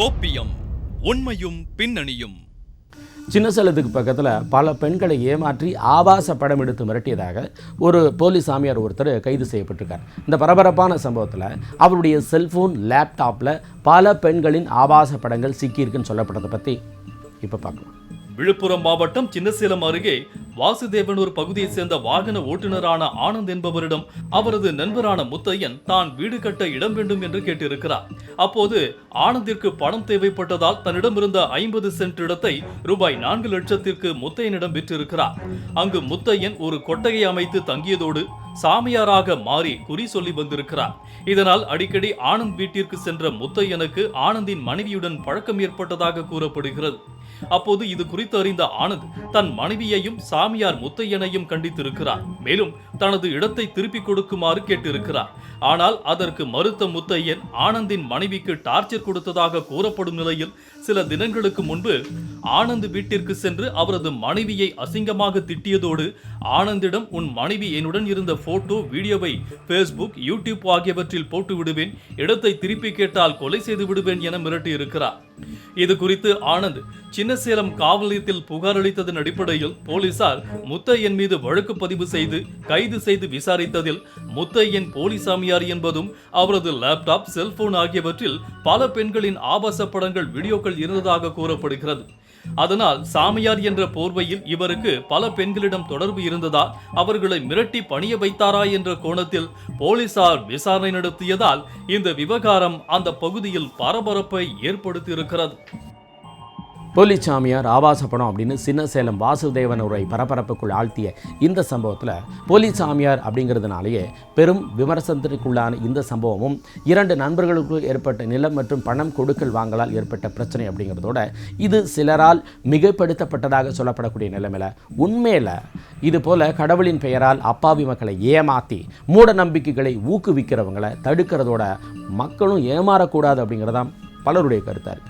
கோப்பியம் உண்மையும் பின்னணியும். சின்னசேலத்துக்கு பக்கத்தில் பல பெண்களை ஏமாற்றி ஆபாச படம் எடுத்து மிரட்டியதாக ஒரு போலீஸ் சாமியார் ஒருத்தர் கைது செய்யப்பட்டிருக்கார். இந்த பரபரப்பான சம்பவத்தில் அவருடைய செல்ஃபோன் லேப்டாப்பில் பல பெண்களின் ஆபாச படங்கள் சிக்கியிருக்குன்னு சொல்லப்பட்டதை பற்றி இப்போ பார்க்கலாம். விழுப்புரம் மாவட்டம் சின்னசேலம் அருகே வாசுதேவனூர் பகுதியைச் சேர்ந்த வாகன ஓட்டுநரான ஆனந்த் என்பவரிடம் அவரது நண்பரான முத்தையன் தான் வீடு கட்ட இடம் வேண்டும் என்று கேட்டிருக்கிறார். அப்போது ஆனந்திற்கு பணம் தேவைப்பட்டதால் தன்னிடமிருந்த ஐம்பது சென்ட் இடத்தை ரூபாய் நான்கு லட்சத்திற்கு முத்தையனிடம் விற்றிருக்கிறார். அங்கு முத்தையன் ஒரு கொட்டகை அமைத்து தங்கியதோடு சாமியாராக மாறி குறி சொல்லி வந்திருக்கிறார். இதனால் அடிக்கடி ஆனந்த் வீட்டிற்கு சென்ற முத்தையனுக்கு ஆனந்தின் மனைவியுடன் பழக்கம் ஏற்பட்டதாக கூறப்படுகிறது. அப்போது இது குறித்து அறிந்த ஆனந்த் தன் மனைவியையும் சாமியார் முத்தையனையும் கண்டித்திருக்கிறார். மேலும் தனது இடத்தை திருப்பிக் கொடுக்குமாறு கேட்டிருக்கிறார். ஆனால் அதற்கு மறுத்த முத்தையன் ஆனந்தின் மனைவிக்கு டார்ச்சர் கொடுத்ததாக கூறப்படும் நிலையில் சில தினங்களுக்கு முன்பு ஆனந்த் வீட்டிற்கு சென்று அவரது மனைவியை அசிங்கமாக திட்டியதோடு ஆனந்திடம் உன் மனைவி என்னுடன் இருந்த போட்டோ வீடியோவை ஃபேஸ்புக் யூடியூப் ஆகியவற்றில் போட்டு விடுவேன் இடத்தை திருப்பி கேட்டால் கொலை செய்து விடுவேன் என மிரட்டியிருக்கிறார். இது குறித்து ஆனந்த் சின்னசேலம் காவல் நிலையத்தில் புகார் அளித்ததன் அடிப்படையில் போலீசார் முத்தையன் மீது வழக்கு பதிவு செய்து கைது செய்து விசாரித்ததில் முத்தையன் போலிசாமியார் என்பதும் அவரது லேப்டாப் செல்போன் ஆகியவற்றில் பல பெண்களின் ஆபாச படங்கள் வீடியோக்கள் இருந்ததாக கூறப்படுகிறது. அதனால் சாமியார் என்ற போர்வையில் இவருக்கு பல பெண்களிடம் தொடர்பு இருந்ததால் அவர்களை மிரட்டி பணிய வைத்தாரா என்ற கோணத்தில் போலீசார் விசாரணை நடத்தியதால் இந்த விவகாரம் அந்த பகுதியில் பரபரப்பை ஏற்படுத்தியிருக்கிறது. போலீஸ் சாமியார் ஆபாச படம் அப்படின்னு சின்ன சேலம் வாசுதேவன் உரை பரபரப்புக்குள் ஆழ்த்திய இந்த சம்பவத்தில் போலீஸ் சாமியார் அப்படிங்கிறதுனாலேயே பெரும் விமர்சனத்திற்குள்ளான இந்த சம்பவமும் இரண்டு நண்பர்களுக்கு ஏற்பட்ட நிலம் மற்றும் பணம் கொடுக்கல் வாங்கலால் ஏற்பட்ட பிரச்சனை அப்படிங்கிறதோட இது சிலரால் மிகைப்படுத்தப்பட்டதாக சொல்லப்படக்கூடிய நிலைமையில் உண்மையில் இதுபோல கடவுளின் பெயரால் அப்பாவி மக்களை ஏமாற்றி மூட நம்பிக்கைகளை ஊக்குவிக்கிறவங்களை தடுக்கிறதோட மக்களும் ஏமாறக்கூடாது அப்படிங்கிறதான் பலருடைய கருத்தாக இருக்குது